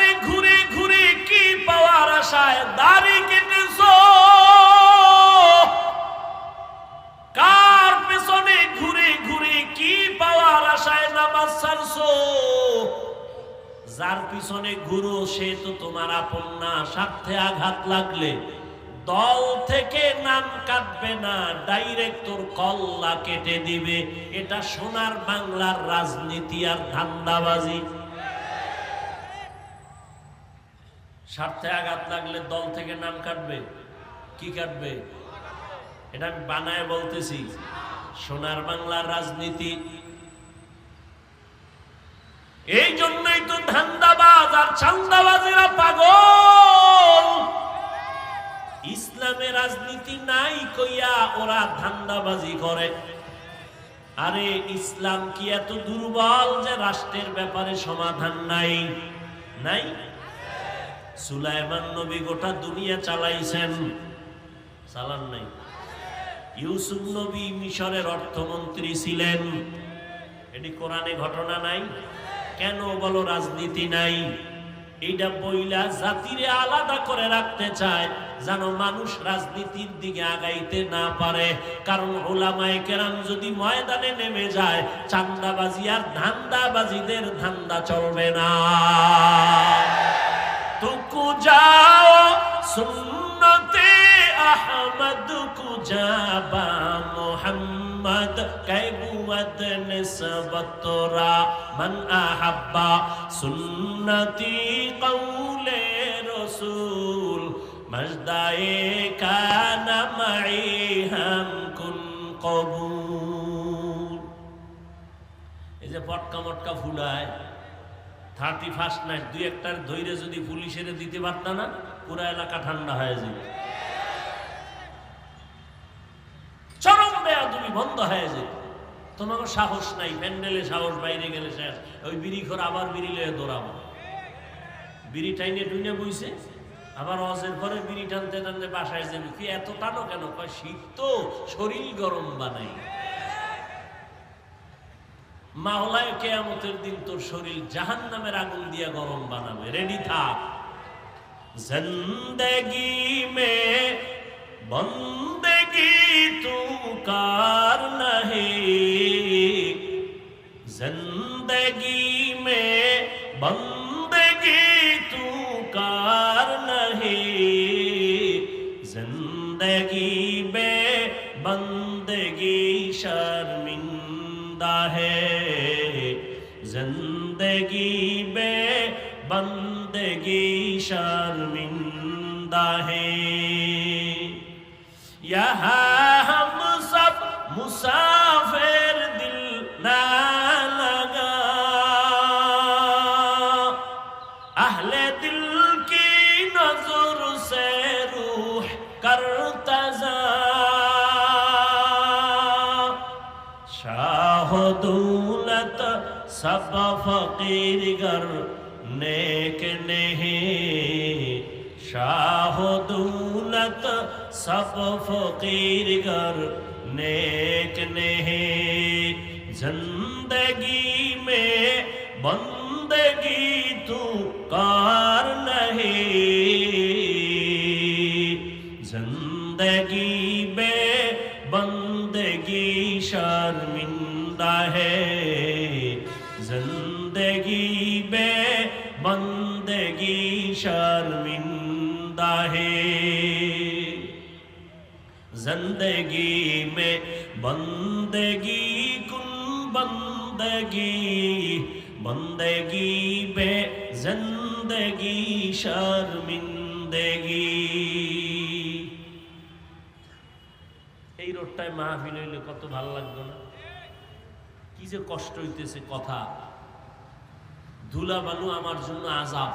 পেছনে ঘুরে ঘুরে কি পাওয়ার আশায় দাড়ি কেটেছ? কার পেছনে ঘুরে ঘুরে কি পাওয়ার আশায় নামাজ ছাড়ছো? যার পিছনে ঘুরো, সে তো তোমার আপন না। স্বার্থে আঘাত লাগলে দল থেকে নাম কাটবে না, ডাইরেক্ট তোর কল্লা কেটে দিবে। এটা সোনার বাংলার রাজনীতি আর ধান্দাবাজি। স্বার্থে আঘাত লাগলে দল থেকে নাম কাটবে। কি কাটবে? এটা আমি বানায় বলতেছি। সোনার বাংলার রাজনীতি। এই জন্যই তো ধান্দাবাজ আর চান্দাবাজেরা পাগল। ইসলামে রাজনীতি নাই কইয়া ওরা ধান্দাবাজি করে। আরে, ইসলাম কি এত দুর্বল যে রাষ্ট্রের ব্যাপারে সমাধান নাই? নাই? সুলাইমান নবী গোটা দুনিয়া চালাইছেন। চালান নাই। ইউসুফ নবী মিশরের অর্থমন্ত্রী ছিলেন। এটি কোরআনে ঘটনা নাই। কেন বলো রাজনীতি নাই? এইটা বইলা জাতিরে আলাদা করে রাখতে চায়, যেন মানুষ রাজনীতির দিকে আগাইতে না পারে। কারণ ওলামায়ে কেরাম যদি ময়দানে নেমে যায়, চান্দাবাজি আর ধান্দাবাজিদের ধান্দা চলবে না। तुकु जाओ सुन्नते अहमद कुजाबा मोहम्मद कैबुवत निस्बतरा मन अहब्बा सुन्नती कौले रसूल मजदाए कान मई हम कुन कबूल এই যে পটকা মটকা ফুলায় থার্টি ফার্স্ট নাইট দুই একটার ধৈর্য যদি পুলিশের দিতে পারত না, পুরো এলাকা ঠান্ডা হয়ে যাবে। বন্ধ হয়ে সাহস নাই সাহস বাইরে গেলে শেষ। ওই বিড়ি খোর আবার দৌড়াবো। বিড়ি টাইনে বইছে, আবার বিড়ি টানতে টানতে বাসায় কি এত টানো কেন? শীত তো, শরীর গরম বানাই। মাওলায় কেয়ামতের দিন তোর শরীর জাহান নামের আগুন দিয়া গরম বানাবে। রেডি থাক। জিন্দগি মে বন্দগি তু কার নহি। জিন্দগি মে বন্দগি তু কার নহি। জিন্দগি বে বন্দগি শর্মিন शर्मिंदा है ज़िंदगी में बंदगी शर्मिंदा है। सब फकीर गर नेक नहीं। शाह दूलत सब फकीर गर नेक नहीं। ज़िंदगी में बंदगी तू कार بندگی میں بندگی کن بندگی بندگی بے زندگی شرمندگی এই রোডটায় মাহফিল হইলে কত ভালো লাগতো না? কি যে কষ্ট হইতেছে কথা। ধুলা বালু আমার জন্য আজাব।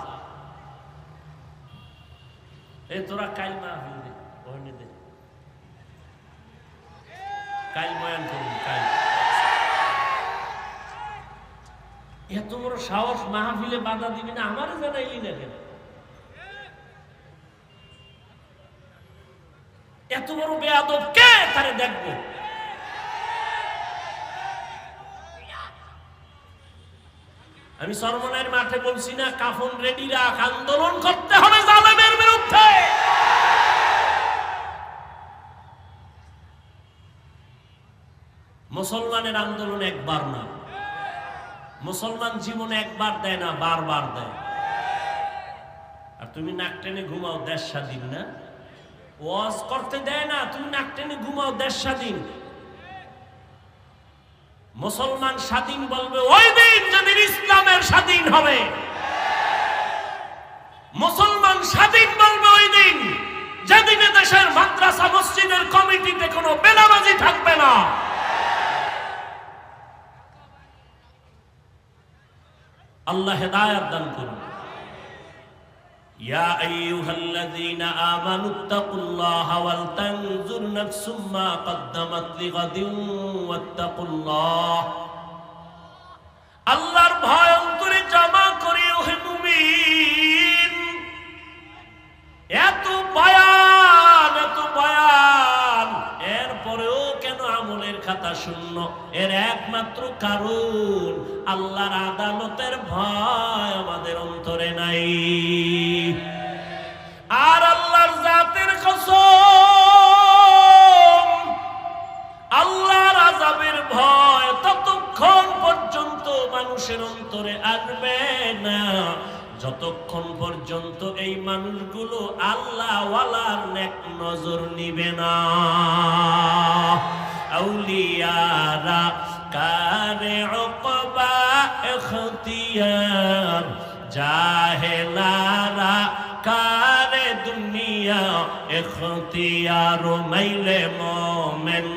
এ, তোরা কাল মাহফিল দে। এত বড় সাহস মাহফিলে বাধা দিবি না, আমার জানাইলি না কেন? এত বড় বেয়াদব কে তারে দেখব? আমি সরমনের মাঠে বলছি না, কাফন রেডি রাখ, আন্দোলন করতে হবে মুসলমানের আন্দোলন একবার না। মুসলমান জীবনে একবার দেয় না, বারবার দেয়। আর তুমি নাক টেনে ঘুমাও দেশ স্বাধীন না? ওয়াজ করতে দেয় না, তুমি নাক টেনে ঘুমাও দেশ স্বাধীন। মুসলমান স্বাধীন বলবে, ওই দিন যেদিন ইসলামের স্বাধীন হবে। মুসলমান স্বাধীন বলবে, ওই দিন যেদিনে দেশের মাদ্রাসা, মসজিদের কমিটিতে কোনো বেলাবাজি থাকবে না। আল্লাহ হেদায়াত দান করুন يا أيها الذين آمنوا اتقوا الله ولتنظر نفس ما قدمت لغد واتقوا الله আল্লাহর শূন্য। এর একমাত্র কারণ, আল্লাহর আদালতের ভয় আমাদের অন্তরে নাই। আর আল্লাহর জাতের কসম, আল্লাহর আজাবের ভয় ততক্ষণ পর্যন্ত মানুষের অন্তরে আসবে না। যতক্ষণ পর্যন্ত এই মানুষগুলো আল্লাহ ওয়ালার নেক নজর নিবে না। ইখতিয়ার জাহেলারা কারে দুনিয়া ইখতিয়ার মাইলে মোমেন,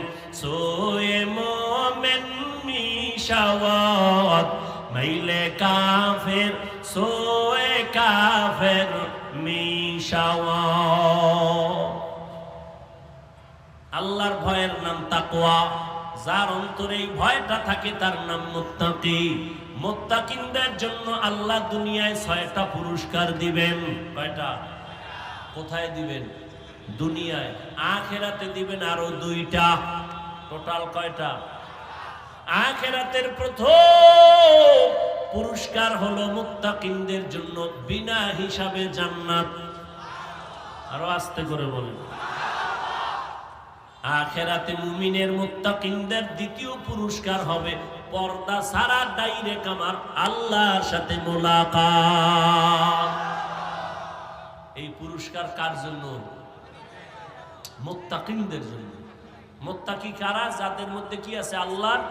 সোয়ে মোমেন মিশাওয়াত, মাইলে কাফের, সোয়ে কাফের মিশাওয়াত। আল্লাহর ভয়ের নাম তাকওয়া। যার অন্তরে এই ভয়টা থাকে তার নাম মুত্তাকি। মুত্তাকিনদের জন্য আল্লাহ দুনিয়ায় ছয়টা পুরস্কার দিবেন। কয়টা? কোথায় দিবেন? দুনিয়ায়। আখেরাতে দিবেন আরও দুইটা। টোটাল কয়টা? আখেরাতের প্রথম পুরস্কার হলো মুত্তাকিনদের জন্য বিনা হিসাবে জান্নাত। আরও আস্তে করে বলেন। আখেরাতে মুমিনের মুত্তাকিনদের দ্বিতীয় পুরস্কার হবে পর্দা সারা ডাইরেক্ট আমার আল্লাহর সাথে মোলাকাত। এই পুরস্কার কার জন্য? মুত্তাকিনদের জন্য। মোত্তাকি কারা? যাদের মধ্যে কি আছে? আল্লাহর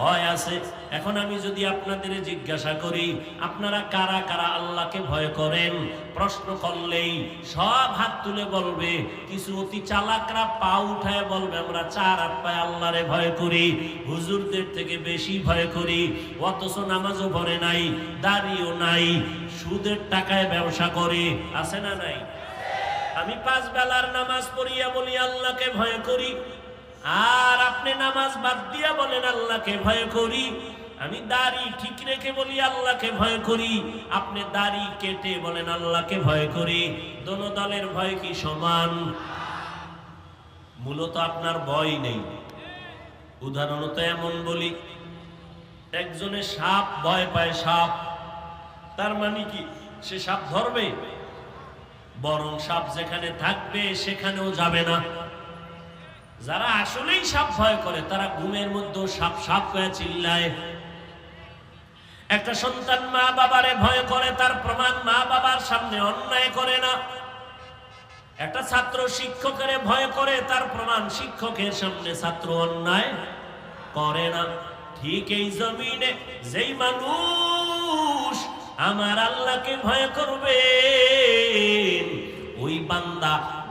ভয় আছে। এখন আমি যদি আপনাদের জিজ্ঞাসা করি, আপনারা কারা কারা আল্লাহকে ভয় করেন? প্রশ্ন করলেই সব হাত তুলে বলবে, কিছু অতি চালাকরা পা উঠায় বলবে, আমরা চার হাত পায়ে আল্লাহরে ভয় করি, হুজুরদের থেকে বেশি ভয় করি, অথচ নামাজও ভরে নাই, দাড়িও নাই, সুদের টাকায় ব্যবসা করে, আছে না নাই? আমি পাঁচ বেলার নামাজ পড়িয়া বলি, আল্লাহকে ভয় করি। আর আপনি নামাজ বাদ দিয়া বলেন, আল্লাহকে ভয় করি। আমি দাড়ি ঠিক রেখে বলি, আল্লাহকে ভয় করি। আপনি দাড়ি কেটে বলেন, আল্লাহকে ভয় করি। দোনো দলের ভয় কি সমান? মূলত আপনার ভয় নেই। উদাহরণত এমন বলি, একজনে সাপ ভয় পায়, সাপ। তার মানে কি? সে সাপ ধরবে? বরং সাপ যেখানে থাকবে, সেখানেও যাবে না। যারা আসলেই সাপ ভয় করে, তারা ঘুমের মধ্যে সাপ সাপ হয়ে চিল্লায়। একটা সন্তান মা বাবারে ভয় করে, তার প্রমাণ মা বাবার সামনে অন্যায় করে না। একটা ছাত্র শিক্ষকের ভয় করে, তার প্রমাণ শিক্ষকের সামনে ছাত্র অন্যায় করে না। ঠিক এই জমিনে যেই মানুষ আমার আল্লাহকে ভয় করবে ওই বান্দা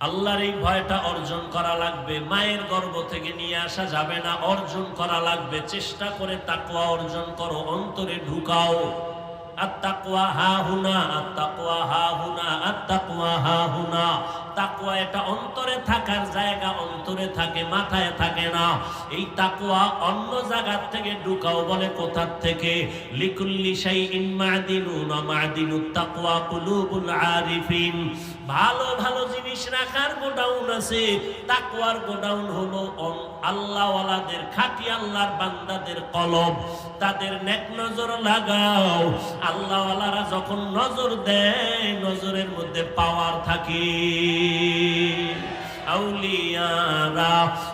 আল্লাহর এই ভয়টা অর্জন করা লাগবে, মায়ের গর্ব থেকে নিয়ে আসা যাবে না, অর্জন করা লাগবে। চেষ্টা করে তাকওয়া অর্জন করো, অন্তরে ঢুকাও। আত্তাকওয়া হা হুনা আত্তাকওয়া হা হুনা আত্তাকওয়া হা হুনা। তাকওয়া এটা অন্তরে থাকার জায়গা, অন্তরে থাকে, মাথায় থাকে না। এই তাকওয়া অন্য জায়গার থেকে ঢুকাও বলে কোথার থেকে? ভালো ভালো জিনিস রাখার গোডাউন আছে। তাকওয়ার গোডাউন হলো আল্লাহওয়ালাদের খাঁটি আল্লাহর বান্দাদের কলব। তাদের নেক নজর লাগাও। আল্লাহওয়ালারা যখন নজর দেয়, নজরের মধ্যে পাওয়ার থাকে।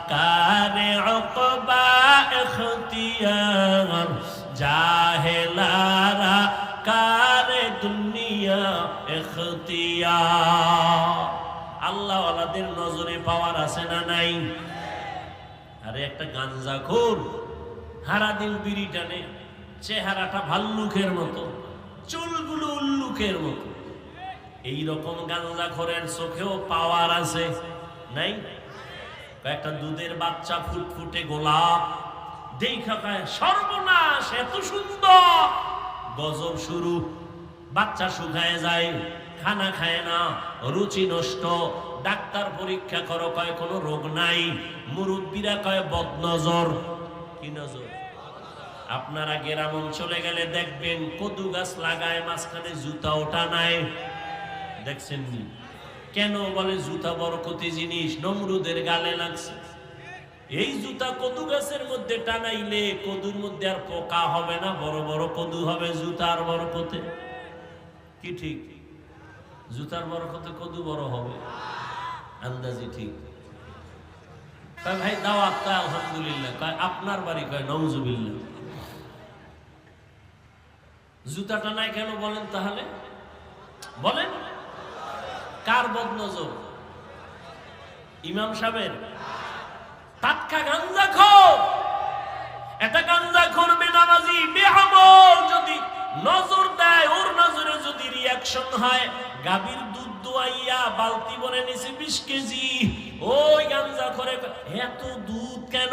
কারে জাহেলারা, কারে দুনিয়া এখতিয়ার। আল্লাহ নজরে পাওয়ার আছে না নাই? আরে একটা গাঞ্জা খোর হারাদিন বিড়ি টানে, চেহারাটা ভাল্লুকের মতো। চুলগুলো উল্লুকের মতো। এই রকম গাঞ্জা খোরের চোখেও পাওয়ার আছে, নাই? একটা দুধের বাচ্চা ফুটফুটে গোলাপ। দেখা সর্বনাশ, এত সুন্দর। গজব শুরু, বাচ্চা শুকায় যায়, খানা খায় না, রুচি নষ্ট। ডাক্তার পরীক্ষা করো, কয় কোনো রোগ নাই। মুরব্বীরা কয়, বদনজর, কি নজর? আপনারা গ্রাম অঞ্চলে গেলে দেখবেন কদু গাছ লাগায়, মাঝখানে জুতা ওঠা নাই। দেখছেন নি? কেন বলে জুতা বরকতি জিনিস? নমরুদের গালে লাগছে। এই জুতা কদু গাছের মধ্যে টানাইলে কদুর মধ্যে আর পোকা হবে না, বড় বড় কদু হবে জুতার বরকতে। কি ঠিক? জুতার বরকতে কদু বড় হবে? আন্দাজি ঠিক। ভাই, দাওয়াত আলহামদুলিল্লাহ। আপনার বাড়ি কয়, নওজুবিল্লাহ। জুতাটা নাই কেন বলেন তাহলে? বলেন। কার বদনজর? ইমাম সাহেবের? টাটকা গাঞ্জা খো এটা গাঞ্জা করবে নামাজি বেহামল যদি নজর দেয়, ওর নজরে যদি রিয়াকশন হয়, গাভীর দুধ দোয়াইয়া বালতি ভরে নিছে বিশ কেজি। ওই গাঞ্জা করে এত দুধ কেন?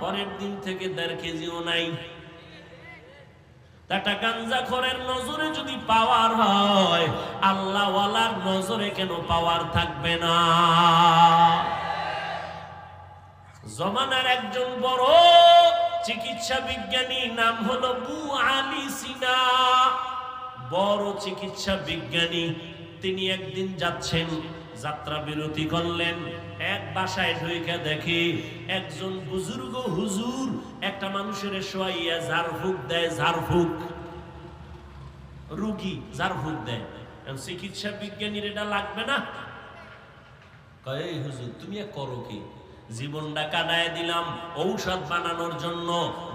পরের দিন থেকে দেড় কেজিও নাই। একটা গাঞ্জা খরের নজরে যদি পাওয়ার হয়, আল্লাহওয়ালার নজরে কেন পাওয়ার থাকবে না? জমানার একজন বড় চিকিৎসা বিজ্ঞানী নাম হলো বু আলী সিনা। বড় চিকিৎসা বিজ্ঞানী, তিনি একদিন যাচ্ছেন যাত্রা বিরতি করলেন। এক বাসায় ঢুইকে দেখি একজন বুজুর্গ হুজুর একটা মানুষের শোয়াইয়া ঝাড়ফুক দেয়, ঝাড়ফুক। রুগী ঝাড়ফুক দেয়। চিকিৎসা বিজ্ঞানীর এটা লাগবে না? কয়, "এই হুজুর, তুমি করো কি? জীবনটা কাটায় দিলাম, ঔষধ বানানোর জন্য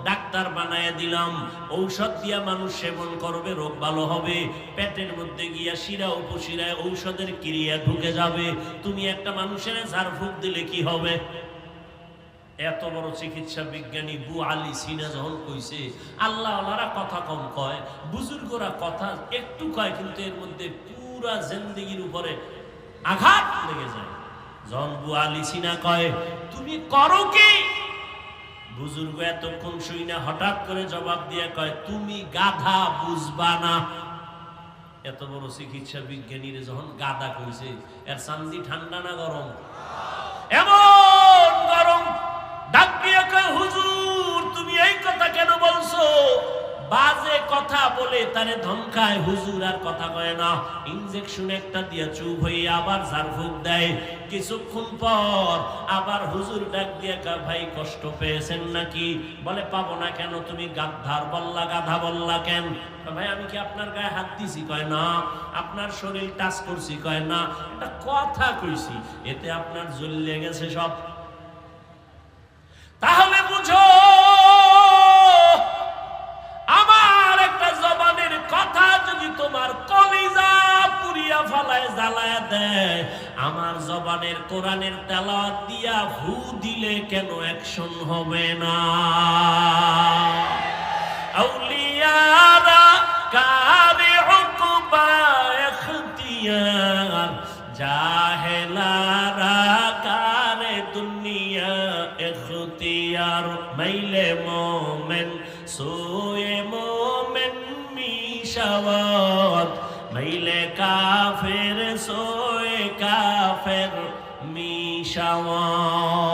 ডাক্তার বানায় দিলাম। ঔষধ দিয়া মানুষ সেবন করবে, রোগ ভালো হবে। পেটের মধ্যে গিয়া শিরা উপশিরায় ঔষধের ক্রিয়া ঢুকে যাবে। তুমি একটা মানুষের ঝাড়ফুঁক দিলে কি হবে? এত বড় চিকিৎসা বিজ্ঞানী বু আলী সিনা যখন কইছে আল্লাহ কথা কম কয়, বুজুর্গরা কথা একটু কয়, কিন্তু এর মধ্যে পুরা জিন্দগির উপরে আঘাত লেগে যায়। যখন বু আলী সিনা কয়, তুমি করো কি? বুজুর্গ এতক্ষণ শুই না, হঠাৎ করে জবাব দিয়ে কয়, তুমি গাধা বুঝবা না। এত বড় চিকিৎসা বিজ্ঞানীরা যখন গাধা কইছে, এর চান্দি ঠান্ডা না গরম? এমন গরম? ডাক দিয়ে কয় বাজে কথা বলে তারে ধমকায়, হুজুর আর কথা কয় না। ইনজেকশন একটা দিয়ে চুপ হয়ে আবার ঝাড়ফুঁক দেয়। কিছুক্ষণ পর আবার হুজুর ডাক দিয়ে কয় ভাই, কষ্ট পেয়েছেন নাকি? বলে, পাবো না কেন, তুমি গাধার বললা, গাধা বললা কেন? ভাই, আমি কি আপনার গায়ে হাত দিছি? কয়, না, আপনার শরীর টাচ করছি। কয়, না এটা কথা কইছি, এতে আপনার জ্বলিয়ে গেছে সব। তাহলে বুঝো ফালায় জ্বালায় দেয়। আমার জবানের কোরআনের তেলাওয়াত দিয়া ভু দিলে কেন অ্যাকশন হবে না? আউলিয়ারা কারে অকুবা এখতিয়ার, জাহেলারা কারে দুনিয়া এখতিয়ার, মাইলে মোমেন সু কাফের সোয়ে কাফের মিশাওয়াত